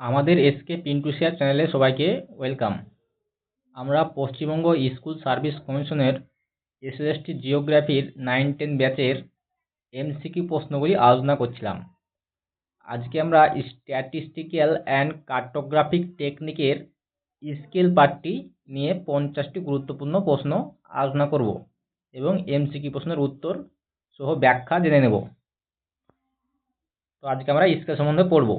আমাদের SK Pintu share চ্যানেলে সবাইকে ওয়েলকাম আমরা পশ্চিমবঙ্গ স্কুল সার্ভিস কমিশনের এসএসটি জিওগ্রাফির নাইন টেন ব্যাচের এমসিকিউ প্রশ্নগুলি আলোচনা করছিলাম। আজকে আমরা স্ট্যাটিস্টিক্যাল অ্যান্ড কার্টোগ্রাফিক টেকনিকের স্কেল পার্টটি নিয়ে পঞ্চাশটি গুরুত্বপূর্ণ প্রশ্ন আলোচনা করব এবং এমসিকিউ প্রশ্নের উত্তর সহ ব্যাখ্যা জেনে নেব। তো আজকে আমরা স্কেল সম্বন্ধে পড়ব।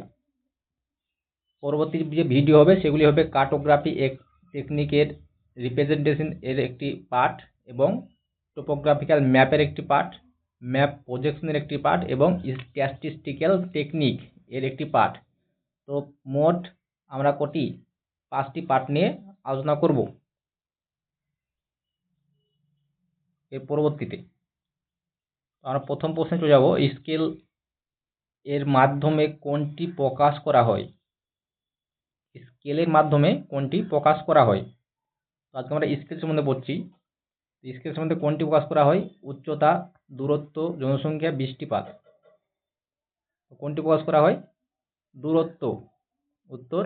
পরবর্তী যে ভিডিও হবে, সেগুলি হবে কার্টোগ্রাফি এক টেকনিকের রিপ্রেজেন্টেশন এর একটি পার্ট এবং টোপোগ্রাফিক্যাল ম্যাপের একটি পার্ট ম্যাপ প্রজেকশনের একটি পার্ট এবং স্ট্যাটিস্টিক্যাল টেকনিক এর একটি পার্ট তো মোট আমরা কটি, পাঁচটি পার্ট নিয়ে আলোচনা করব এর পরবর্তীতে। আমরা প্রথম প্রশ্নে চলে যাব স্কেল এর মাধ্যমে কোনটি প্রকাশ করা হয়? স্কেলের মাধ্যমে কোনটি প্রকাশ করা হয়? তো আজকে আমরা স্কেল সম্বন্ধে পড়ছি। স্কেল সম্বন্ধে কোনটি প্রকাশ করা হয়? উচ্চতা, দূরত্ব, জনসংখ্যা, বৃষ্টিপাত। কোনটি প্রকাশ করা হয়? দূরত্ব। উত্তর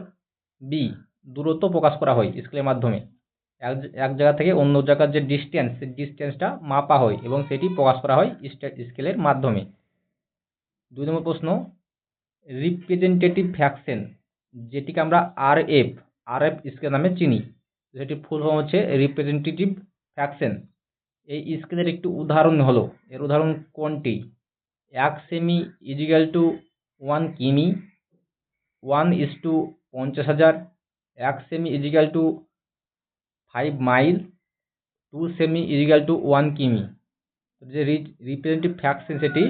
বি দূরত্ব প্রকাশ করা হয় স্কেলের মাধ্যমে। এক এক জায়গা থেকে অন্য জায়গার যে ডিস্টেন্স সেই ডিস্টেন্সটা মাপা হয় এবং সেটি প্রকাশ করা হয় স্কেলের মাধ্যমে। দুই নম্বর প্রশ্ন রিপ্রেজেন্টেটিভ ফ্যাকশন যেটিকে আমরা R F R F scale নামে চিনি। সেটি ফুল ফর্ম হচ্ছে রিপ্রেজেন্টেটিভ ফ্যাকশন এই স্কেলের একটি উদাহরণ হলো, এর উদাহরণ কোনটি? এক সেমি ইজিক্যাল টু ওয়ান কিমি ওয়ান ইস টু পঞ্চাশ হাজার, এক semi equal to five mile two semi is equal to one কিমি। যে রিপ্রেজেন্টেটিভ ফ্যাকশন সেটি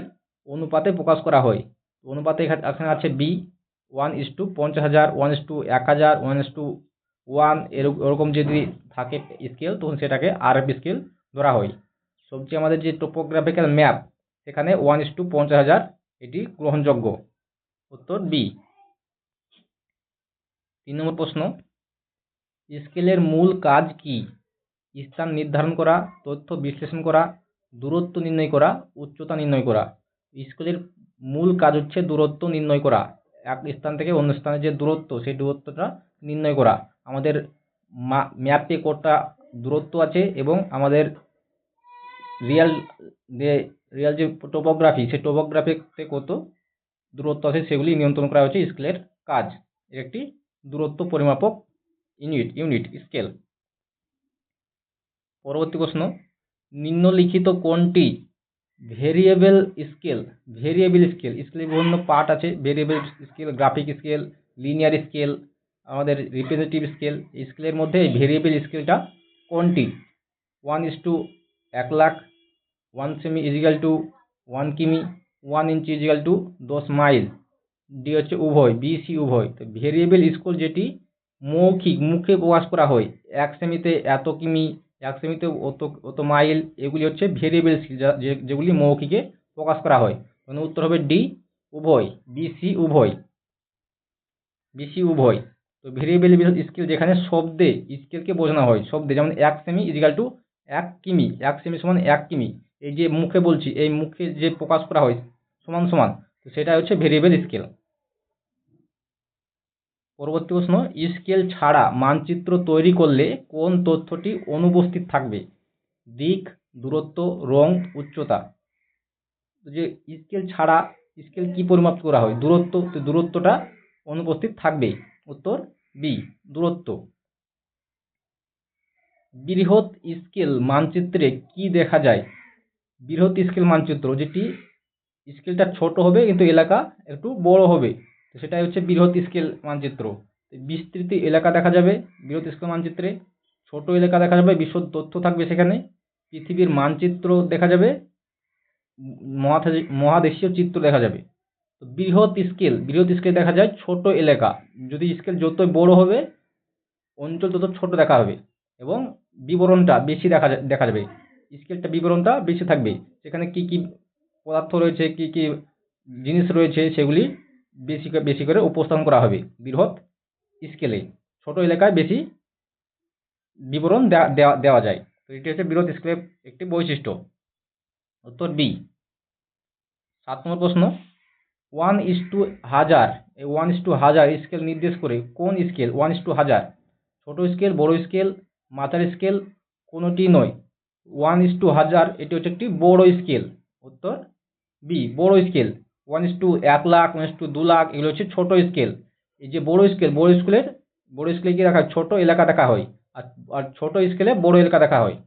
অনুপাতে প্রকাশ করা হয়। অনুপাতে এখানে আছে বি ওয়ান ইস টু পঞ্চাশ হাজার, ওয়ান ইস টু এক হাজার, ওয়ান ইস টু ওয়ান এরকম যদি থাকে স্কেল তখন সেটাকে আর এফ স্কেল ধরা হয়। সবচেয়ে আমাদের যে টোপোগ্রাফিক্যাল ম্যাপ সেখানে ওয়ান ইস টু পঞ্চাশ হাজার, এটি গ্রহণযোগ্য। উত্তর বি তিন নম্বর প্রশ্ন। স্কেলের মূল কাজ কি? স্থান নির্ধারণ করা, তথ্য বিশ্লেষণ করা, দূরত্ব নির্ণয় করা, উচ্চতা নির্ণয় করা। স্কেলের মূল কাজ হচ্ছে দূরত্ব নির্ণয় করা। এক স্থান থেকে অন্য স্থানে যে দূরত্ব, সেই দূরত্বটা নির্ণয় করা। আমাদের ম্যাপে কটা দূরত্ব আছে এবং আমাদের রিয়াল যে রিয়াল যে টোপোগ্রাফি, সেই টোপোগ্রাফিতে কত দূরত্ব আছে সেগুলি নিয়ন্ত্রণ করা হচ্ছে স্কেলের কাজ। একটি দূরত্ব পরিমাপক ইউনিট ইউনিট স্কেল। পরবর্তী প্রশ্ন, নিম্নলিখিত কোনটি ভেরিয়েবল স্কেল ভেরিয়েবল স্কেল। স্কেলের বিভিন্ন পার্ট আছে, variable scale, graphic scale, linear scale, আমাদের রিপ্রেজেন্টেটিভ স্কেল। স্কেলের মধ্যে এই ভেরিয়েবল স্কেলটা কোনটি ওয়ান ইস টু এক লাখ ওয়ান সেমি ইজিক্যাল টু ওয়ান কিমি ওয়ান ইঞ্চি ইজিক্যাল টু দশ মাইল ডি হচ্ছে উভয় বি সি উভয়। তো ভেরিয়েবল স্কেল যেটি মৌখিক, মুখে প্রকাশ করা হয়, এক সেমিতে এত কিমি এক সেমিতে অত অত মাইল, এগুলি হচ্ছে ভেরিয়েবল স্কেল যেগুলি মৌখিকে প্রকাশ করা হয়। উত্তর হবে ডি, উভয়, বি, সি, উভয়। বি, সি, উভয়। তো ভেরিয়েবল স্কেল যেখানে শব্দে স্কেলকে বোঝানো হয়, শব্দে, যেমন এক সেমি ইজিক্যাল টু এক কিমি, এক সেমি সমান এক কিমি। এই যে মুখে বলছি, এই মুখে যে প্রকাশ করা হয়, সমান সমান, তো সেটা হচ্ছে ভেরিয়েবল স্কেল পরবর্তী প্রশ্ন, স্কেল ছাড়া মানচিত্র তৈরি করলে কোন তথ্যটি অনুপস্থিত থাকবে? দিক, দূরত্ব, রং, উচ্চতা। যে স্কেল ছাড়া, স্কেল কি পরিমাপ করা হয়? দূরত্ব, তো দূরত্বটা অনুপস্থিত থাকবে। উত্তর বি দূরত্ব। বৃহৎ স্কেল মানচিত্রে কি দেখা যায়? বৃহৎ স্কেল মানচিত্র, যেটি স্কেলটা ছোট হবে, কিন্তু এলাকা একটু বড় হবে। তো সেটাই হচ্ছে বৃহৎ স্কেল মানচিত্র। বিস্তৃত এলাকা দেখা যাবে, বৃহৎ স্কেল মানচিত্রে। ছোট এলাকা দেখা যাবে, বিশদ তথ্য থাকবে সেখানে। পৃথিবীর মানচিত্র দেখা যাবে মহাদেশীয় চিত্র দেখা যাবে। তো বৃহৎ স্কেল বৃহৎ স্কেল দেখা যায় ছোট এলাকা। যদি স্কেল যত বড় হবে, অঞ্চল তত ছোট দেখা হবে এবং বিবরণটা বেশি দেখা দেখা যাবে। স্কেলটা বিবরণটা বেশি থাকবে। সেখানে কি কি পদার্থ রয়েছে, কি কি জিনিস রয়েছে, সেগুলি বেশি বেশি করে উপস্থাপন করা হবে। বৃহৎ স্কেলে ছোট এলাকায় বেশি বিবরণ দেওয়া দেওয়া যায়। তো এটি হচ্ছে বৃহৎ স্কেলের একটি বৈশিষ্ট্য। উত্তর বি সাত নম্বর প্রশ্ন। ওয়ান ইস টু হাজার, এই ওয়ান ইস টু হাজার স্কেল নির্দেশ করে কোন স্কেল ওয়ান ইস টু হাজার। ছোট স্কেল বড় স্কেল মাথার স্কেল কোনোটি নয়। ওয়ান ইস টু হাজার, এটি হচ্ছে একটি বড় স্কেল উত্তর বি বড় স্কেল ওয়ান ইস টু এক লাখ ওয়ান ইস টু দু লাখ, এগুলো হচ্ছে ছোট স্কেল এই যে বড় স্কেল বড় স্কেলের বড় স্কেলে কি রাখা হয়? ছোট এলাকা দেখা হয়। আর আর ছোট স্কেলে বড় এলাকা দেখা হয়।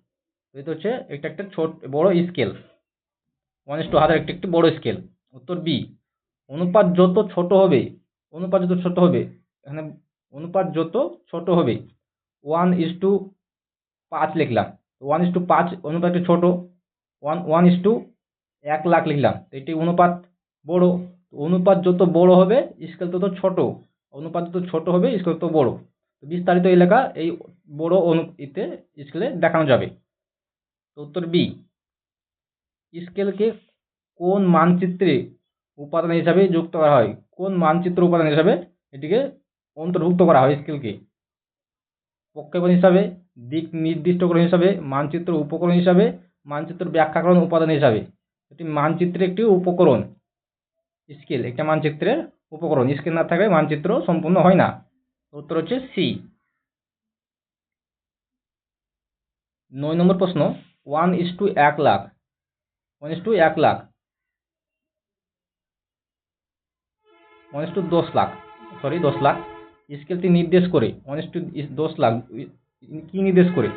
এটা হচ্ছে, এটা একটা ছোট, বড় স্কেল ওয়ান ইস টু হাজার একটি একটি বড় স্কেল উত্তর বি অনুপাত যত ছোট হবে, অনুপাত যত ছোট হবে, এখানে অনুপাত যত ছোট হবে ওয়ান ইস টু পাঁচ লিখলাম। ওয়ান ইস টু পাঁচ অনুপাতটি ছোট। ওয়ান ওয়ান ইস টু এক লাখ লিখলাম। এটি অনুপাত বড় অনুপাত যত বড় হবে, স্কেল তত ছোট। অনুপাত যত ছোট হবে, স্কেল তত বড়। বিস্তারিত এলাকা এই বড় অনু ইতে স্কেলে দেখানো যাবে। উত্তর বি, স্কেলকে কোন মানচিত্রে উপাদান হিসাবে যুক্ত করা হয়? কোন মানচিত্র উপাদান হিসাবে এটিকে অন্তর্ভুক্ত করা হয় স্কেলকে? প্রক্ষেপণ হিসাবে, দিক নির্দিষ্টকরণ হিসাবে, মানচিত্র উপকরণ হিসাবে, মানচিত্র ব্যাখ্যাকরণ উপাদান হিসাবে। এটি মানচিত্রের একটি উপকরণ। স্কেল, একটা মানচিত্রের উপকরণ। স্কেল না থাকলে মানচিত্র সম্পূর্ণ হয় না। উত্তর হচ্ছে সি নয় নম্বর প্রশ্ন ওয়ান ইস টু এক লাখ। ওয়ান ইস টু এক লাখ। ওয়ান ইস টু দশ লাখ। সরি দশ লাখ। স্কেলটি নির্দেশ করে। ওয়ান ইস টু দশ লাখ। কি নির্দেশ করে?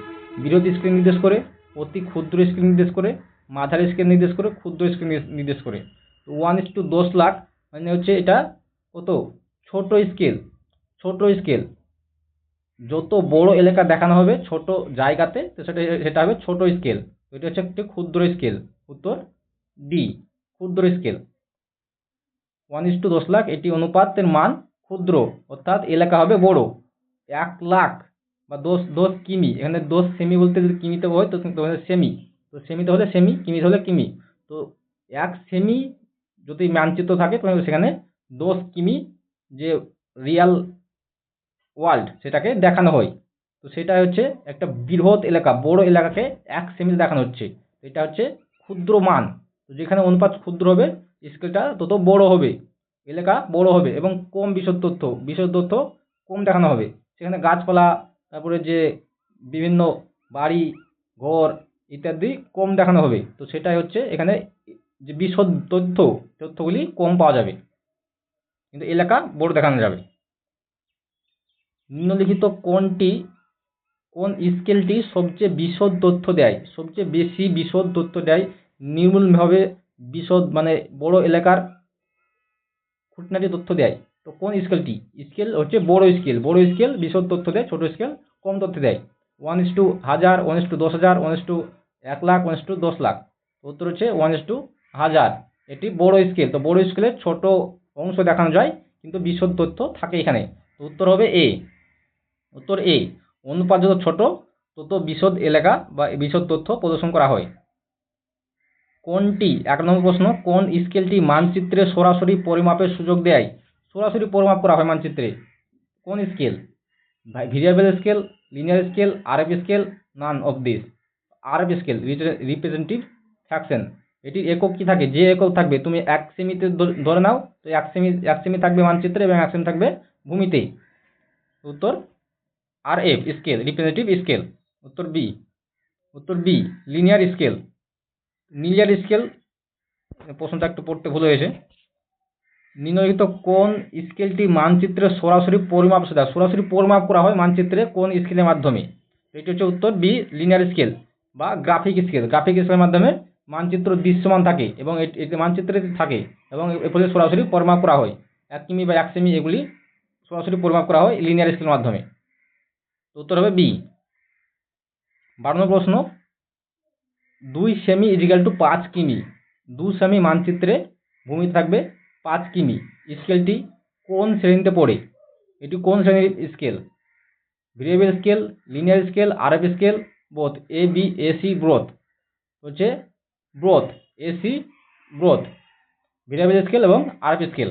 বৃহৎ স্কেল নির্দেশ করে, অতি ক্ষুদ্র স্কেল নির্দেশ করে, মাঝারি স্কেল নির্দেশ করে, ক্ষুদ্র স্কেল নির্দেশ করে। ওয়ান ইস টু দশ লাখ মানে হচ্ছে এটা কত? ছোট স্কেল ছোট স্কেল যত বড় এলাকা দেখানো হবে, ছোট জায়গাতে, তো সেটা সেটা হবে ছোট স্কেল এটা হচ্ছে একটি ক্ষুদ্র স্কেল উত্তর ডি ক্ষুদ্র স্কেল ওয়ান ইস টু দশ লাখ, এটি অনুপাতের মান ক্ষুদ্র, অর্থাৎ এলাকা হবে বড়। এক লাখ বা দশ দশ কিমি, এখানে দশ সেমি বলতে যদি কিমিতে হয়, তো সেমি। তো সেমিতে হলে সেমি, কিমিতে হলে কিমি। তো এক সেমি যদি মানচিত্র থাকে, তাহলে সেখানে দশ কিমি যে রিয়াল ওয়ার্ল্ড সেটাকে দেখানো হয়। তো সেটা হচ্ছে একটা বৃহৎ এলাকা, বড় এলাকাকে এক সেমিতে দেখানো হচ্ছে। এটা হচ্ছে ক্ষুদ্র মান। তো যেখানে অনুপাত ক্ষুদ্র হবে স্কেলটা তত বড় হবে। এলাকা বড় হবে এবং কম বিশদ তথ্য বিশদ তথ্য কম দেখানো হবে। সেখানে গাছপালা, তারপরে যে বিভিন্ন বাড়ি, ঘর ইত্যাদি কম দেখানো হবে। তো সেটাই হচ্ছে এখানে যে বিশদ তথ্য, তথ্যগুলি কম পাওয়া যাবে। কিন্তু এলাকা বড় দেখানো যাবে। নিম্নলিখিত কোনটি, কোন স্কেলটি সবচেয়ে বিশদ তথ্য দেয়? সবচেয়ে বেশি বিশদ তথ্য দেয় নির্মূলভাবে বিশদ মানে বড় এলাকার খুঁটিনাটি তথ্য দেয়। তো কোন স্কেলটি? স্কেল হচ্ছে বড় স্কেল। বড় স্কেল বিশদ তথ্য দেয়, ছোট স্কেল কম তথ্য দেয়। ওয়ান ইস টু হাজার, ওয়ান ইস টু দশ হাজার, ওয়ান ইস টু এক লাখ, ওয়ান ইস টু দশ লাখ। উত্তর হচ্ছে ওয়ান ইস টু হাজার। এটি বড় স্কেল তো বড় স্কেলের ছোট অংশ দেখানো যায়, কিন্তু বিশদ তথ্য থাকে এখানে। তো উত্তর হবে এ উত্তর এ অনুপাত যত ছোট, তত বিশদ এলাকা বা বিশদ তথ্য প্রদর্শন করা হয়। কোনটি? এক নম্বর প্রশ্ন, কোন স্কেলটি মানচিত্রে সরাসরি পরিমাপের সুযোগ দেয়? সরাসরি পরিমাপ করা হয় মানচিত্রে। কোন scale variable scale linear scale RF scale none of this RF scale representative fraction এটির একক কি থাকে? যে একক থাকবে, তুমি এক সেমিতে ধরে নাও, তো এক সেমি এক সেমি থাকবে মানচিত্রে এবং এক সেমি থাকবে ভূমিতে উত্তর R F, scale representative scale উত্তর বি উত্তর B linear scale linear scale প্রশ্নটা একটু পড়তে ভুল হয়েছে। নিম্নলিখিত কোন স্কেলটি মানচিত্রে সরাসরি পরিমাপ সেটা, সরাসরি পরিমাপ করা হয় মানচিত্রে কোন স্কেলের মাধ্যমে? এটি হচ্ছে উত্তর বি লিনিয়ার স্কেল বা গ্রাফিক স্কেল গ্রাফিক স্কেলের মাধ্যমে মানচিত্র দৃশ্যমান থাকে এবং এটি মানচিত্রে থাকে এবং এর ফলে সরাসরি পরিমাপ করা হয়। এক কিমি বা এক সেমি এগুলি সরাসরি পরিমাপ করা হয় লিনিয়ার স্কেলের মাধ্যমে। উত্তর হবে বি বারো প্রশ্ন, দুই সেমি ইজিক্যাল টু পাঁচ কিমি। দু সেমি মানচিত্রে ভূমি থাকবে পাঁচ কিমি। স্কেলটি কোন শ্রেণীতে পড়ে? এটি কোন শ্রেণির scale variable scale linear scale RF scale both A B AC both হচ্ছে both AC both variable scale এবং আরএফ স্কেল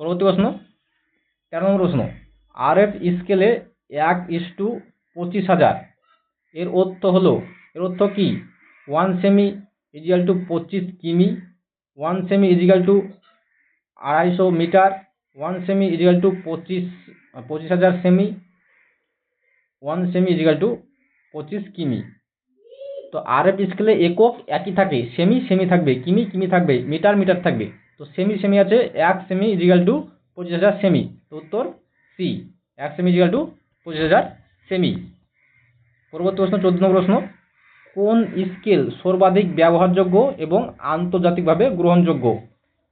পরবর্তী প্রশ্ন, তেরো নম্বর প্রশ্ন আরএফ স্কেলে এক ইস টু পঁচিশ হাজার। এর অর্থ হলো, এর অর্থ কি? ওয়ান সেমি ইজিয়াল টু পঁচিশ কিমি ওয়ান সেমি ইজিক্যাল টু আড়াইশো মিটার ওয়ান সেমি ইজিক্যাল টু পঁচিশ পঁচিশ হাজার সেমি ওয়ান সেমি ইজিক্যাল টু পঁচিশ কিমি। তো আর এফ স্কেলে একক একই থাকে সেমি সেমি থাকবে, কিমি কিমি থাকবে, মিটার মিটার থাকবে। তো সেমি সেমি আছে, এক সেমি ইজিক্যাল টু পঁচিশ হাজার সেমি তো উত্তর সি এক সেমি ইজিক্যাল টু পঁচিশ হাজার সেমি পরবর্তী প্রশ্ন, চোদ্দ নম্বর প্রশ্ন। কোন স্কেল সর্বাধিক ব্যবহারযোগ্য এবং আন্তর্জাতিকভাবে গ্রহণযোগ্য?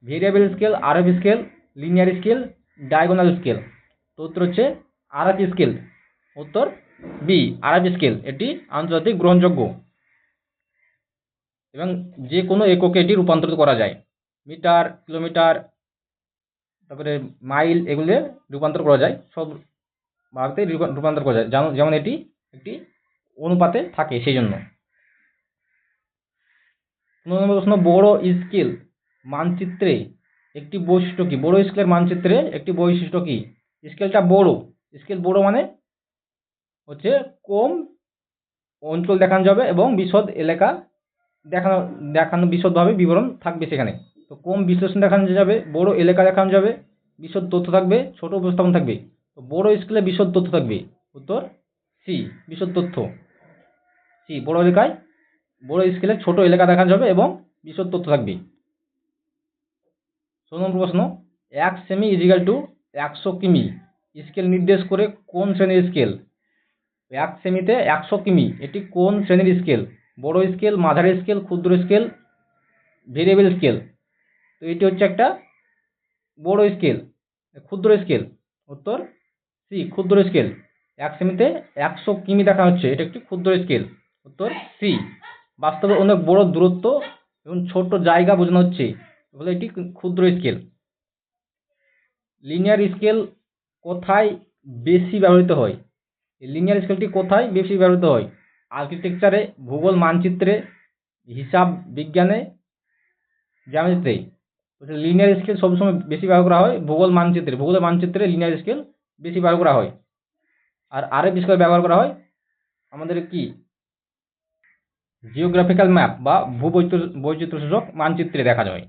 Variable scale RF scale linear scale diagonal scale তো উত্তর হচ্ছে আরএফ স্কেল উত্তর বি আরএফ স্কেল এটি আন্তর্জাতিক গ্রহণযোগ্য। এবং যে কোনো এককে এটি রূপান্তরিত করা যায়। মিটার, কিলোমিটার, তারপরে মাইল এগুলো রূপান্তর করা যায়। সব ভারতে রূপান্তর করা যায়। যেমন এটি একটি অনুপাতে থাকে সেই জন্য প্রশ্ন, বড় স্কেল মানচিত্রে একটি বৈশিষ্ট্য কি? বড় স্কেলের মানচিত্রে একটি বৈশিষ্ট্য কি? স্কেলটা বড়। স্কেল বড় মানে হচ্ছে কম অঞ্চল দেখানো যাবে এবং বিশদ এলাকা দেখানো দেখানো বিশদভাবে বিবরণ থাকবে সেখানে। তো কম বিশ্লেষণ দেখানো যাবে, বড় এলাকা দেখানো যাবে, বিশদ তথ্য থাকবে, ছোট উপস্থাপন থাকবে। তো বড় স্কেলে বিশদ তথ্য থাকবে। উত্তর সি বিশদ তথ্য। সি বড় এলাকায়, বড় স্কেলে ছোট এলাকা দেখানো যাবে এবং বিশদ তথ্য থাকবে। ষোলো নম্বর প্রশ্ন, এক সেমি ইজিক্যাল টু একশো কিমি। স্কেল নির্দেশ করে কোন শ্রেণির স্কেল এক সেমিতে একশো কিমি, এটি কোন শ্রেণির স্কেল বড় স্কেল মাঝারি স্কেল ক্ষুদ্র স্কেল ভেরিয়েবল স্কেল তো এটি হচ্ছে একটা বড় স্কেল ক্ষুদ্র স্কেল উত্তর সি ক্ষুদ্র স্কেল এক সেমিতে একশো কিমি দেখা হচ্ছে, এটা একটি ক্ষুদ্র স্কেল উত্তর সি বাস্তবে অনেক বড় দূরত্ব এবং ছোট জায়গা বোঝানো হচ্ছে, বলে এটি ক্ষুদ্র স্কেল লিনিয়ার স্কেল কোথায় বেশি ব্যবহৃত হয়? লিনিয়ার স্কেলটি কোথায় বেশি ব্যবহৃত হয়? আর্কিটেকচারে, ভূগোল, মানচিত্রে, হিসাব বিজ্ঞানে জ্যামিতিতে লিনিয়ার স্কেল সবসময় বেশি ব্যবহার করা হয়, ভূগোল, মানচিত্রে। ভূগোলের মানচিত্রে লিনিয়ার স্কেল বেশি ব্যবহার করা হয়। আর আরেক স্কেল ব্যবহার করা হয় আমাদের কি? জিওগ্রাফিক্যাল ম্যাপ বা ভূবৈচিত্র বৈচিত্র্য সূচক মানচিত্রে দেখা যায়।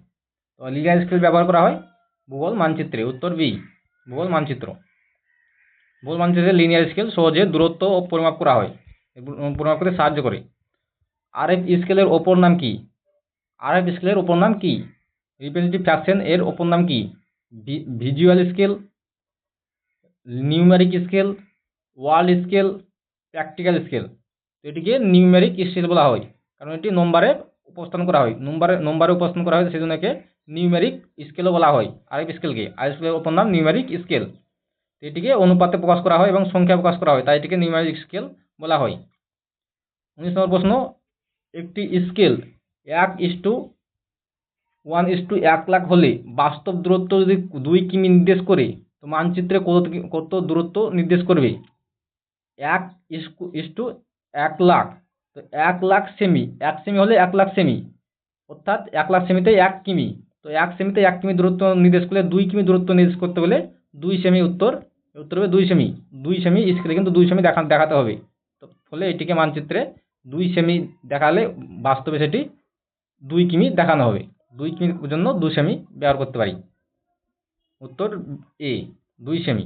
তো লিনিয়ার স্কেল ব্যবহার করা হয়, ভূগোল, মানচিত্রে। উত্তর বি ভূগোল, মানচিত্র। ভূগোল, মানচিত্রে লিনিয়ার স্কেল সহজে দূরত্ব ও পরিমাপ করা হয়। পরিমাপ করতে সাহায্য করে। আরএফ স্কেলের ওপর নাম কি? আরএফ স্কেলের ওপর নাম কি? রিপ্রেজেন্টেটিভ ফ্র্যাকশন এর ওপর নাম কি? Visual scale, numeric scale, world scale, practical scale. তো এটিকে নিউমেরিক স্কেল বলা হয়, কারণ এটি নম্বরে উপস্থান করা হয়। নম্বরে নম্বরে উপস্থান করা হয় সেজন্য একে নিউমেরিক স্কেলও বলা হয় আরেক স্কেলকে। আরেক স্কেলের অপর নাম নিউমেরিক স্কেল। এটিকে অনুপাতে প্রকাশ করা হয় এবং সংখ্যা প্রকাশ করা হয়, তাই এটিকে নিউমেরিক স্কেল বলা হয়। উনিশ নম্বর প্রশ্ন একটি স্কেল এক is to one is to এক লাখ হলে বাস্তব দূরত্ব যদি দুই কিমি নির্দেশ করে, তো মানচিত্রে কত কত দূরত্ব নির্দেশ করবে? এক ইস টু এক লাখ। তো এক লাখ সেমি, এক সেমি হলে এক লাখ সেমি। অর্থাৎ এক লাখ সেমিতে এক কিমি। তো এক সেমিতে এক কিমি দূরত্ব নির্দেশ করলে দুই কিমি দূরত্ব নির্দেশ করতে হলে দুই সেমি উত্তর উত্তর হবে দুই সেমি। দুই সেমি স্কেলে কিন্তু দুই সেমি দেখা, দেখাতে হবে। ফলে এটিকে মানচিত্রে দুই সেমি দেখালে বাস্তবে সেটি দুই কিমি দেখানো হবে। দুই কিমির জন্য দু সেমি ব্যবহার করতে পারি। উত্তর এ দুই সেমি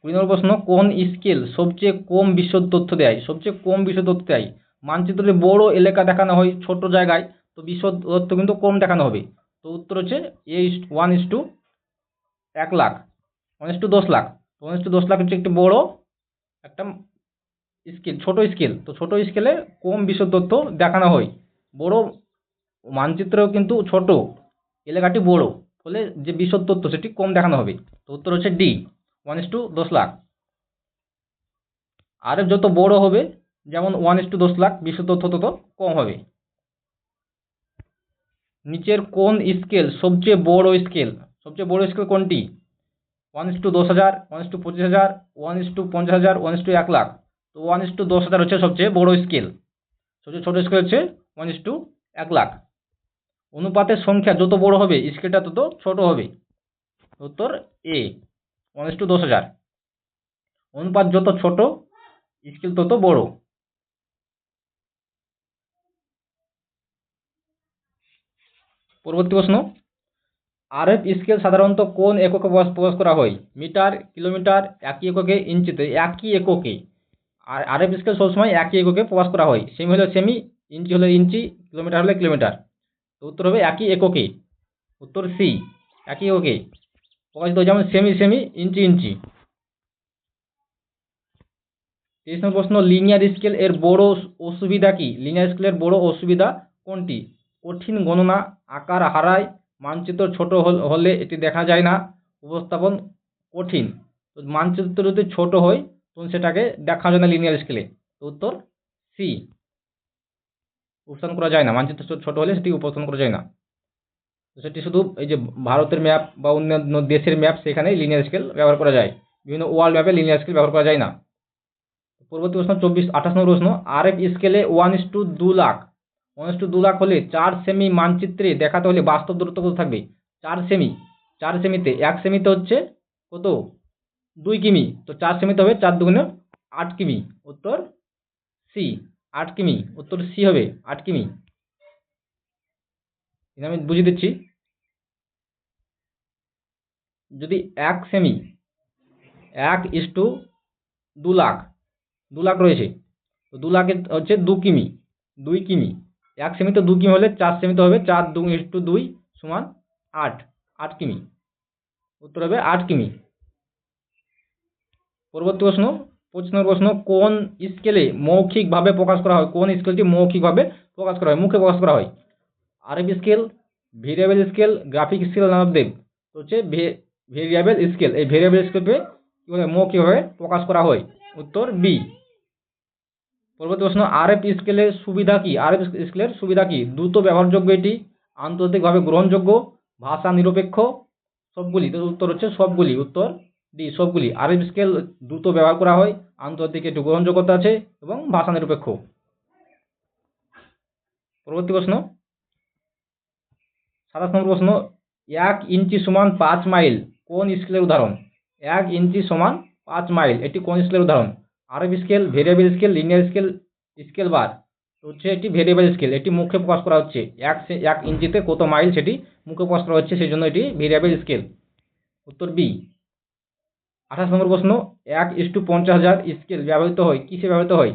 কুড়ি নম্বর প্রশ্ন, কোন স্কেল সবচেয়ে কম বিশদ তথ্য দেয়? সবচেয়ে কম বিশদ তথ্য দেয়। মানচিত্রে বড় এলাকা দেখানো হয়, ছোট জায়গায়, তো বিশদ তথ্য কিন্তু কম দেখানো হবে। তো উত্তর হচ্ছে এ ওয়ান ইস টু এক লাখ ওয়ান ইস টু দশ লাখ। ওয়ান ইস টু দশ লাখ হচ্ছে একটি বড় একটা স্কেল, ছোট স্কেল। তো ছোট স্কেলে কম বিশদ দেখানো হয়। বড় মানচিত্রেও কিন্তু ছোট, এলাকাটি বড়। ফলে যে বিশদ সেটি কম দেখানো হবে। তো উত্তর হচ্ছে ডি ওয়ান ইস টু দশ লাখ। আর যত বড় হবে, যেমন ওয়ান ইস টু দশ লাখ বিশদ তথ্য তত কম হবে। নিচের কোন স্কেল সবচেয়ে বড় স্কেল? সবচেয়ে বড় স্কেল কোনটি? ওয়ান ইস টু দশ হাজার ওয়ান ইস টু পঁচিশ হাজার ওয়ান ইস টু পঞ্চাশ হাজার ওয়ান ইস টু এক লাখ। তো ওয়ান ইস টু দশ হাজার হচ্ছে সবচেয়ে বড় স্কেল সবচেয়ে ছোটো স্কেল হচ্ছে ওয়ান ইস টু এক লাখ। অনুপাতের সংখ্যা যত বড় হবে স্কেলটা তত ছোট হবে। উত্তর এ ওয়ান ইস টু দশ হাজার। অনুপাত যত ছোট স্কেল তত বড়। পরবর্তী প্রশ্ন। আরএফ স্কেল সাধারণত কোন এককে প্রকাশ করা হয়? মিটার, কিলোমিটার, একই এককে ইঞ্চিতে, একই এককে। আর আরএফ স্কেল সবসময় একই এককে প্রকাশ করা হয়। সেমি হলে সেমি, ইঞ্চি হলে ইঞ্চি, কিলোমিটার হলে কিলোমিটার। তো উত্তর হবে একই এককে। উত্তর সি, একই এককে। প্রকাশিত যেমন সেমি সেমি, ইঞ্চি ইঞ্চি। তেইশ নম্বর প্রশ্ন, লিনিয়ার স্কেল এর বড় অসুবিধা কি? লিনিয়ার স্কেলের বড় অসুবিধা কোনটি? কঠিন গণনা, আকার হারায় মানচিত্র ছোট হলে এটি দেখা যায় না। উপস্থাপন কঠিন। মানচিত্র যদি ছোট হয়, তখন সেটাকে দেখা যায় না লিনিয়ার স্কেলে তো উত্তর সি উপস্থাপন করা যায় না। মানচিত্র ছোট হলে সেটি উপস্থাপন করা যায় না। তো সেটি শুধু এই যে ভারতের ম্যাপ বা অন্যান্য দেশের ম্যাপ সেখানে লিনিয়ার স্কেল ব্যবহার করা যায়। বিভিন্ন ওয়ার্ল্ড ম্যাপে লিনিয়ার স্কেল ব্যবহার করা যায় না। পরবর্তী প্রশ্ন, চব্বিশ, আঠাশ নম্বর প্রশ্ন। আর এফ স্কেলে ওয়ান ইস টু দু লাখ টু দু লাখ হলে চার সেমি মানচিত্রে দেখাতে হলে বাস্তব দূরত্ব কত থাকবে? চার সেমি। চার সেমিতে এক সেমিতে হচ্ছে কত? দুই কিমি। তো চার সেমিতে হবে চার দুগুণে আট কিমি। উত্তর সি আট কিমি। উত্তর সি হবে আট কিমি। আমি বুঝিয়ে দিচ্ছি। যদি এক সেমি, এক ইস টু দু লাখ দু লাখ রয়েছে। তো দু লাখের হচ্ছে দু কিমি, দুই কিমি। এক সেমিতে দু কিমি হলে চার সেমিতে হবে, চার দু ইন্টু দুই সমান আট আট কিমি। উত্তর হবে আট কিমি। পরবর্তী প্রশ্ন পঁচিশ নম্বর প্রশ্ন, কোন স্কেলে মৌখিকভাবে প্রকাশ করা হয়? কোন স্কেলটি মৌখিকভাবে প্রকাশ করা হয়? মুখে প্রকাশ করা হয়। RF scale variable scale graphic scale Namdev তো হচ্ছে ভেরিয়েবল স্কেল এই ভেরিয়েবল স্কেলকে কী বলে? মৌখিকভাবে প্রকাশ করা হয়। উত্তর বি পরবর্তী প্রশ্ন আরএফ স্কেলের সুবিধা কি? আরএফ স্কেলের সুবিধা কি? দ্রুত ব্যবহারযোগ্য এটি, আন্তর্জাতিকভাবে গ্রহণযোগ্য, ভাষা নিরপেক্ষ, সবগুলি। তো উত্তর হচ্ছে সবগুলি, উত্তর ডি সবগুলি। আরএফ স্কেল দ্রুত ব্যবহার করা হয়, আন্তর্জাতিক একটু গ্রহণযোগ্যতা আছে এবং ভাষা নিরপেক্ষ। পরবর্তী প্রশ্ন, সাতাশ নম্বর প্রশ্ন, এক ইঞ্চি সমান পাঁচ মাইল কোন স্কেলের উদাহরণ? এক ইঞ্চি সমান পাঁচ মাইল, এটি কোন স্কেলের উদাহরণ? RF scale variable scale linear scale scale bar হচ্ছে এটি ভেরিয়েবল স্কেল এটি মুখে প্রকাশ করা হচ্ছে। এক এক ইঞ্চিতে কত মাইল সেটি মুখে প্রকাশ করা হচ্ছে সেই জন্য এটি ভেরিয়েবল স্কেল উত্তর বি আঠাশ নম্বর প্রশ্ন, এক ইস টু পঞ্চাশ হাজার স্কেল ব্যবহৃত হয়, কিসে ব্যবহৃত হয়?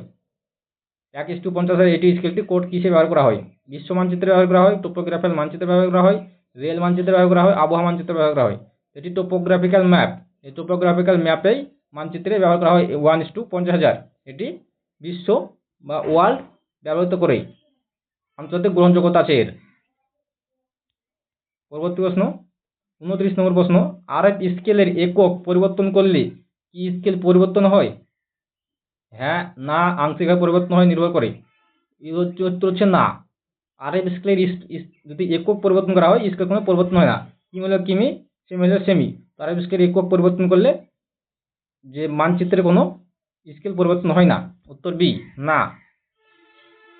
এক ইস টু পঞ্চাশ হাজার, এটি স্কেলটি কোড কিসে ব্যবহার করা হয়? বিশ্ব মানচিত্রে ব্যবহার করা হয় টোপোগ্রাফিক্যাল মানচিত্রে ব্যবহার করা হয় রেল মানচিত্রে ব্যবহার করা হয়, আবহাওয়া মানচিত্রে ব্যবহার করা হয়। এটি টোপোগ্রাফিক্যাল ম্যাপ এই টোপোগ্রাফিক্যাল ম্যাপেই মানচিত্রে ব্যবহার করা হয় ওয়ান ইস টু পঞ্চাশ হাজার। এটি বিশ্ব বা ওয়ার্ল্ড ব্যবহৃত করেই। আন্তর্জাতিক গ্রহণযোগ্যতা আছে এর। পরবর্তী প্রশ্ন, উনত্রিশ নম্বর প্রশ্ন আর এফ স্কেলের একক পরিবর্তন করলে কি স্কেল পরিবর্তন হয়? হ্যাঁ না, আংশিকভাবে পরিবর্তন হয়, নির্ভর করে। উত্তর হচ্ছে না। আর এফ স্কেলের যদি একক পরিবর্তন করা হয়, স্কেল কোনো পরিবর্তন হয় না। কিমি হলো কিমি? সেমি হলো সেমি। আর এফ স্কেলের একক পরিবর্তন করলে যে মানচিত্রে কোনো স্কেল পরিবর্তন হয় না। উত্তর বি, না।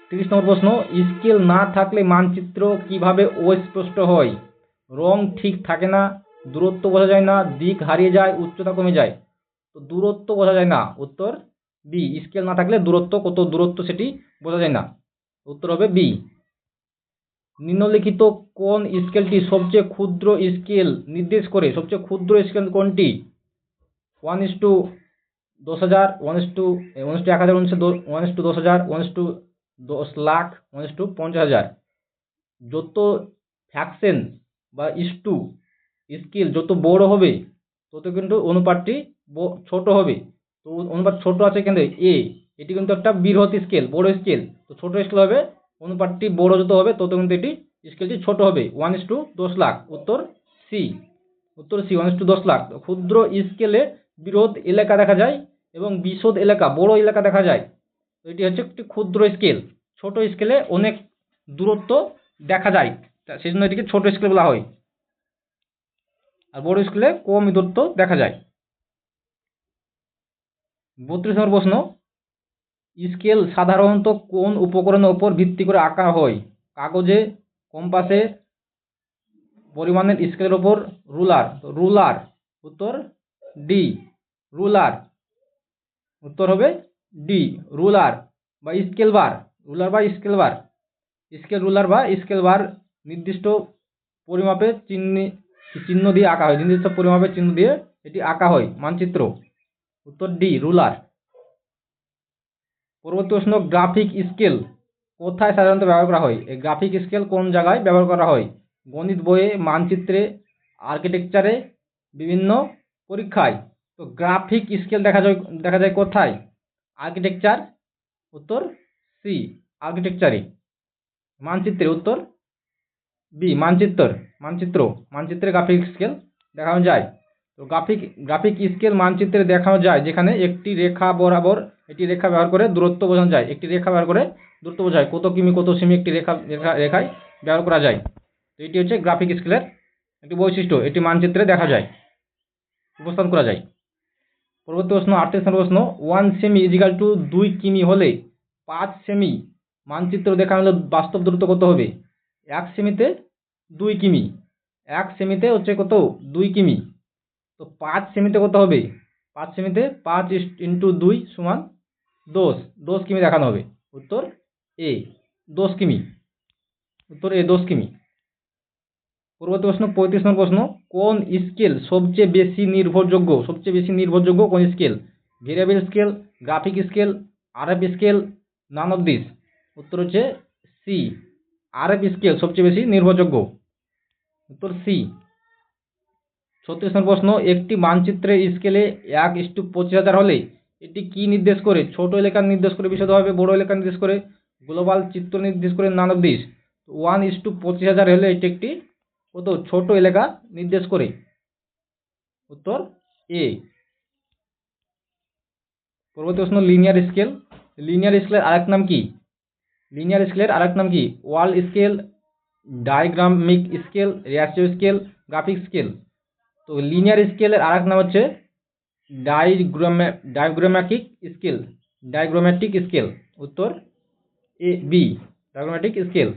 তিরিশ নম্বর প্রশ্ন, স্কেল না থাকলে মানচিত্র কীভাবে অস্পষ্ট হয়? রং ঠিক থাকে না, দূরত্ব বোঝা যায় না, দিক হারিয়ে যায়, উচ্চতা কমে যায়। তো দূরত্ব বোঝা যায় না। উত্তর বি, স্কেল না থাকলে দূরত্ব, কত দূরত্ব সেটি বোঝা যায় না। উত্তর হবে বি। নিম্নলিখিত কোন স্কেলটি সবচেয়ে ক্ষুদ্র স্কেল? নির্দেশ করে সবচেয়ে ক্ষুদ্র স্কেল কোনটি? ওয়ান ইস টু দশ হাজার one is to one is to এক হাজার one is to one is to দশ হাজার ওয়ান ইস টু দশ লাখ ওয়ান ইস টু পঞ্চাশ হাজার। যত ফ্যাকশন বা ইস টু স্কেল যত বড় হবে, তত কিন্তু অনুপাতটি ছোট হবে। তো অনুপাত ছোট আছে কিন্তু এ এটি কিন্তু একটা বৃহৎ স্কেল বড় স্কেল তো ছোট স্কেল হবে, অনুপাতটি বড় যত হবে, তত কিন্তু এটি স্কেলটি ছোট হবে। ওয়ান ইস টু দশ লাখ, উত্তর সি উত্তর সি ওয়ান ইস টু দশ লাখ। ক্ষুদ্র স্কেলে বৃহৎ এলাকা দেখা যায় এবং বিশদ এলাকা, বড় এলাকা দেখা যায়। তো এটি হচ্ছে একটি ক্ষুদ্র স্কেল ছোট স্কেলে অনেক দূরত্ব দেখা যায়। সেই জন্য এটিকে ছোট স্কেল বলা হয়। আর বড় স্কেলে কম দূরত্ব দেখা যায়। বত্রিশ নম্বর প্রশ্ন স্কেল সাধারণত কোন উপকরণের উপর ভিত্তি করে আঁকা হয়? কাগজে কম্পাসে পরিমাণের স্কেলের উপর রুলার রুলার উত্তর ডি রুলার উত্তর হবে ডি রুলার বা স্কেল বার রুলার বা স্কেল বার স্কেল রুলার বা স্কেল বার নির্দিষ্ট পরিমাপের চিহ্ন চিহ্ন দিয়ে আঁকা হয়। নির্দিষ্ট পরিমাপের চিহ্ন দিয়ে এটি আঁকা হয়, মানচিত্র। উত্তর ডি রুলার পরবর্তী প্রশ্ন গ্রাফিক স্কেল কোথায় সাধারণত ব্যবহার করা হয়? এই গ্রাফিক স্কেল কোন জায়গায় ব্যবহার করা হয়? গণিত বইয়ে, মানচিত্রে আর্কিটেকচারে বিভিন্ন পরীক্ষায়। তো গ্রাফিক স্কেল দেখা যায় দেখা যায় কোথায়? আর্কিটেকচার উত্তর সি আর্কিটেকচারে মানচিত্রে উত্তর বি মানচিত্র মানচিত্র, মানচিত্রে গ্রাফিক স্কেল দেখানো যায়। তো গ্রাফিক গ্রাফিক স্কেল মানচিত্রে দেখানো যায়, যেখানে একটি রেখা বরাবর একটি রেখা ব্যবহার করে দূরত্ব বোঝানো যায়। একটি রেখা ব্যবহার করে দূরত্ব বোঝায়, কত কিমি, কত সিমি একটি রেখা রেখা, রেখায় ব্যবহার করা যায়। তো এটি হচ্ছে গ্রাফিক স্কেলের একটি বৈশিষ্ট্য, এটি মানচিত্রে দেখা যায়। উপস্থাপন করা যায়। পরবর্তী প্রশ্ন, আটত্রিশ নম্বর প্রশ্ন ওয়ান সেমি ইজিক্যাল টু দুই কিমি হলে পাঁচ সেমি মানচিত্র দেখানো হলে বাস্তব দূরত্ব কত হবে? এক সেমিতে দুই কিমি, এক সেমিতে হচ্ছে কত? দুই কিমি। তো পাঁচ সেমিতে কত হবে? পাঁচ সেমিতে পাঁচ ইন্টু দুই সমান দশ। দশ কিমি দেখানো হবে। উত্তর এ দশ কিমি। উত্তর এ দশ কিমি। পরবর্তী প্রশ্ন, পঁয়ত্রিশ নম্বর প্রশ্ন, কোন স্কেল সবচেয়ে বেশি নির্ভরযোগ্য, সবচেয়ে বেশি নির্ভরযোগ্য কোন scale variable scale graphic scale RF scale none of this উত্তর হচ্ছে সি আরএফ স্কেল সবচেয়ে বেশি নির্ভরযোগ্য। উত্তর সি ছত্রিশ নম্বর প্রশ্ন, একটি মানচিত্রের স্কেলে এক ইস্টু পঁচিশ হাজার হলে এটি কি নির্দেশ করে? ছোট এলাকা নির্দেশ করে বিশদভাবে বড় এলাকা নির্দেশ করে গ্লোবাল চিত্র নির্দেশ করে none of this one is to পঁচিশ হাজার হলে এটি একটি কত? ছোট এলাকা নির্দেশ করে। উত্তর এ পরবর্তী প্রশ্ন লিনিয়ার স্কেল লিনিয়ার স্কেলের আরেক নাম কি? লিনিয়ার স্কেলের আরেক নাম কি? Wall scale diagrammatic scale ratio scale graphic scale তো লিনিয়ার স্কেলের আরেক নাম হচ্ছে ডাইগ্রামে ডায়াগ্রামেটিক স্কেল ডায়াগ্রামেটিক স্কেল উত্তর এ বি ডায়াগ্রামেটিক স্কেল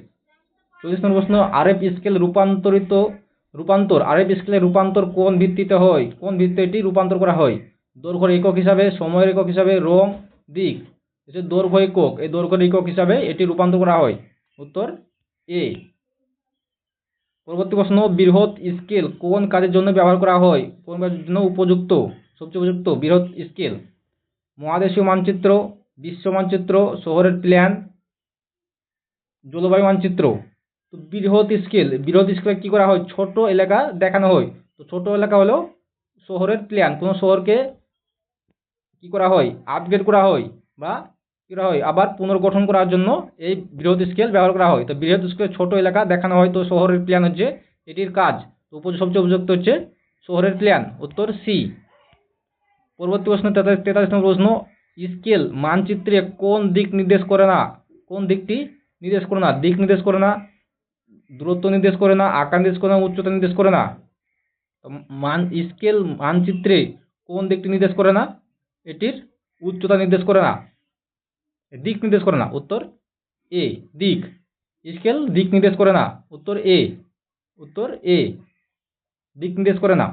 চল্লিশ নম্বর প্রশ্ন, আরএফ স্কেল রূপান্তরিত, রূপান্তর, আরএফ স্কেলের রূপান্তর কোন ভিত্তিতে হয়? কোন ভিত্তিতে এটি রূপান্তর করা হয়? দৈর্ঘ্যের একক হিসাবে, সময়ের একক হিসাবে, রং, দিক। হচ্ছে দৈর্ঘ্য একক। এই দৈর্ঘ্যের একক হিসাবে এটি রূপান্তর করা হয়। উত্তর, এ। পরবর্তী প্রশ্ন, বৃহৎ স্কেল কোন কাজের জন্য ব্যবহার করা হয়? কোন কাজের জন্য উপযুক্ত? সবচেয়ে উপযুক্ত, বৃহৎ স্কেল। মহাদেশীয় মানচিত্র, বিশ্ব মানচিত্র, শহরের প্ল্যান, জলবায়ু মানচিত্র। তো বৃহৎ স্কেল বৃহৎ স্কেলে কী করা হয়? ছোট এলাকা দেখানো হয়। তো ছোট এলাকা হলো শহরের প্ল্যান কোনো শহরকে কী করা হয়? আপগ্রেড করা হয় বা কী করা হয়? আবার পুনর্গঠন করার জন্য এই বৃহৎ স্কেল ব্যবহার করা হয়। তো বৃহৎ স্কেলে ছোট এলাকা দেখানো হয়। তো শহরের প্ল্যান হচ্ছে এটির কাজ। তো সবচেয়ে উপযুক্ত হচ্ছে শহরের প্ল্যান উত্তর সি পরবর্তী প্রশ্ন, তেতাল্লিশ নম্বর প্রশ্ন। স্কেল মানচিত্রে কোন দিক নির্দেশ করে না? কোন দিকটি নির্দেশ করে না? দিক নির্দেশ করে না। দূরত্ব নির্দেশ করে না, আকার নির্দেশ করে না, উচ্চতা নির্দেশ করে না। মান স্কেল, মানচিত্রে কোন দিকটি নির্দেশ করে না, এটির উচ্চতা নির্দেশ করে না, দিক নির্দেশ করে না। উত্তর এ দিক। স্কেল, দিক নির্দেশ করে না। উত্তর এ উত্তর এ দিক নির্দেশ করে না।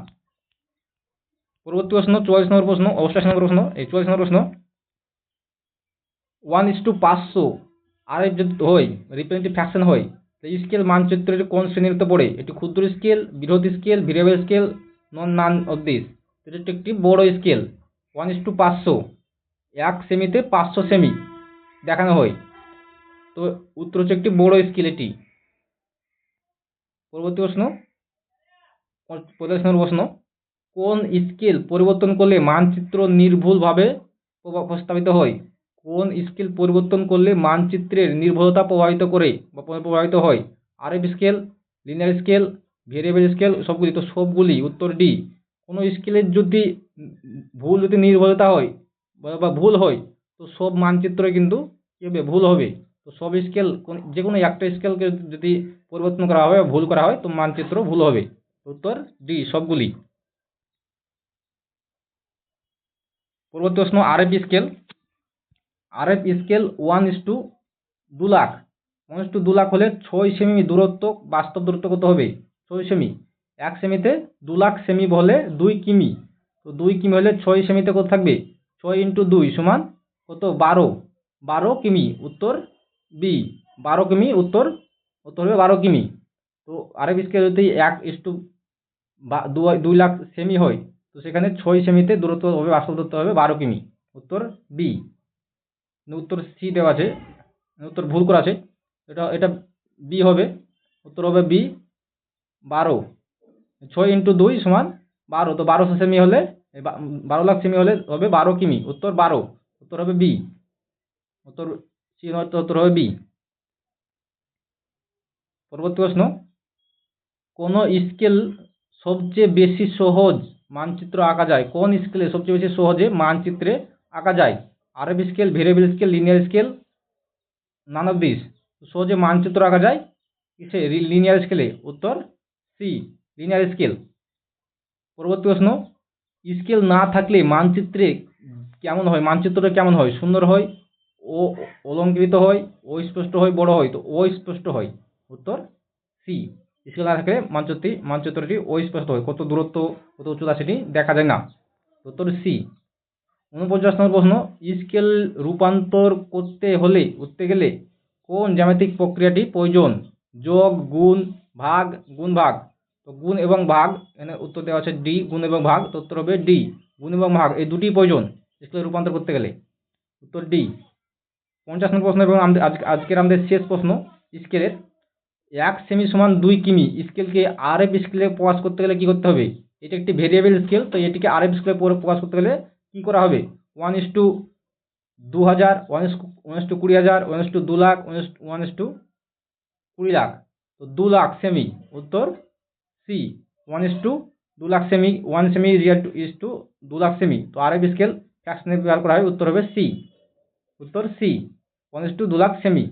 পরবর্তী প্রশ্ন, চুয়াল্লিশ নম্বর প্রশ্ন অষ্টাশি নম্বর প্রশ্ন। এই চুয়াল্লিশ নম্বর প্রশ্ন ওয়ান ইস টু পাঁচশো আর এফ যদি হয় রিপ্রেজেন্টেটিভ ফ্যাকশন হয় স্কেল মানচিত্রের কোন শ্রেণীতে পড়ে? এটি ক্ষুদ্র স্কেল বৃহৎ scale variable scale non none of this এটি হচ্ছে একটি বড় স্কেল ওয়ান ইস টু পাঁচশো। এক সেমিতে পাঁচশো সেমি দেখানো হয়। তো উত্তর হচ্ছে একটি বড় স্কেল এটি। পরবর্তী প্রশ্ন। নম্বর প্রশ্ন। কোন স্কেল পরিবর্তন করলে মানচিত্র নির্ভুলভাবে প্রস্তাবিত হয়? কোন স্কেল পরিবর্তন করলে মানচিত্রের নির্ভরতা প্রভাবিত করে বা প্রভাবিত হয়? RF scale, linear scale, variable scale, সবগুলি। তো সবগুলি, উত্তর ডি। কোনো স্কেলের যদি ভুল যদি নির্ভরতা হয় বা- ভুল হয়, তো সব মানচিত্রই কিন্তু কী হবে ভুল হবে? তো সব স্কেল যে কোনো একটা স্কেলকে যদি পরিবর্তন করা হয় ভুল করা হয়, তো মানচিত্র ভুল হবে। উত্তর ডি, সবগুলি। পরবর্তী প্রশ্ন RF scale. RF scale one is to দু লাখ। ওয়ান ইস টু দু লাখ হলে ছয় সেমি দূরত্ব, বাস্তব দূরত্ব কত হবে? ছয় সেমি। এক সেমিতে দু লাখ সেমি হলে দুই কিমি। তো দুই কিমি হলে ছয় সেমিতে কত থাকবে? ছয় ইন্টু দুই সমান কত? বারো। বারো কিমি উত্তর বি বারো কিমি উত্তর উত্তর হবে বারো কিমি। তো আরএফ স্কেল যদি এক ইস টু বা দুই লাখ সেমি হয়, তো সেখানে ছয় সেমিতে দূরত্ব হবে, বাস্তব দূরত্ব হবে বারো কিমি। উত্তর বি উত্তর সি দেওয়া আছে উত্তর ভুল করা আছে। এটা এটা বি হবে, উত্তর হবে বি বারো। ছয় ইন্টু দুই সমান বারো, তো বারোশো সেমি হলে বারো লাখ সেমি হলে হবে বারো কিমি, উত্তর বারো, উত্তর হবে বি উত্তর সি উত্তর হবে বি পরবর্তী প্রশ্ন, কোন স্কেল সবচেয়ে বেশি সহজ মানচিত্র আঁকা যায়? কোন স্কেলে সবচেয়ে বেশি সহজে মানচিত্রে আঁকা যায়? RF scale variable scale linear scale none of this সহজে মানচিত্র আঁকা যায়। কিসে লিনিয়ার স্কেলে উত্তর সি লিনিয়ার স্কেল পরবর্তী প্রশ্ন স্কেল না থাকলে মানচিত্রে কেমন হয়? মানচিত্রটা কেমন হয়? সুন্দর হয়, ও অলঙ্কৃত হয়, ও স্পষ্ট হয়, বড় হয়, তো ও স্পষ্ট হয়। উত্তর সি স্কেল না থাকলে মানচিত্রটি মানচিত্রটি ও স্পষ্ট হয়। কত দূরত্ব, কত উচ্চতা সেটি দেখা যায় না। উত্তর সি উনপঞ্চাশ নম্বর প্রশ্ন, স্কেল রূপান্তর করতে হলে, করতে গেলে কোন জ্যামিতিক প্রক্রিয়াটি প্রয়োজন? যোগ, গুণ, ভাগ গুণ, ভাগ। তো গুণ এবং ভাগ, এখানে উত্তর দেওয়া আছে ডি গুণ এবং ভাগ, তো উত্তর হবে ডি গুণ এবং ভাগ, এই দুটি প্রয়োজন স্কেল রূপান্তর করতে গেলে। উত্তর ডি পঞ্চাশ নম্বর প্রশ্ন এবং আমাদের আজকের আমাদের শেষ প্রশ্ন, স্কেলের এক সেমি সমান দুই কিমি। স্কেলকে আর এফ স্কেলে প্রকাশ করতে গেলে কি করতে হবে? এটি একটি ভেরিয়েবল স্কেল তো এটিকে আর এফ স্কেলে প্রকাশ করতে গেলে কি করা হবে? ওয়ান ইস টু দু হাজার ওয়ান ইস টু কুড়ি হাজার ওয়ান ইস টু দু lakh one is one is to কুড়ি লাখ তো দু লাখ সেমি উত্তর সি ওয়ান ইস টু দু লাখ সেমি ওয়ান সেমি রিয়াল টু ইস টু দু লাখ সেমি তো আর এফ স্কেল ফ্র্যাকশনে ব্যবহার করা হয় উত্তর হবে সি উত্তর সি ওয়ান ইস টু দু লাখ সেমি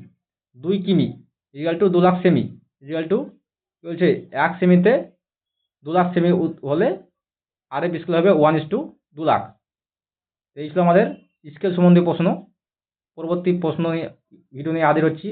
দুই কিমি রিয়াল টু দু লাখ সেমি রিয়াল টু বলছে? এক সেমিতে দু লাখ সেমি হলে আর এফ স্কেল হবে ওয়ান ইস টু দু লাখ এই ছিল আমাদের স্কেল সম্বন্ধীয় প্রশ্ন। পরবর্তী প্রশ্ন নিয়ে ভিডিও নিয়ে হাজির হচ্ছি।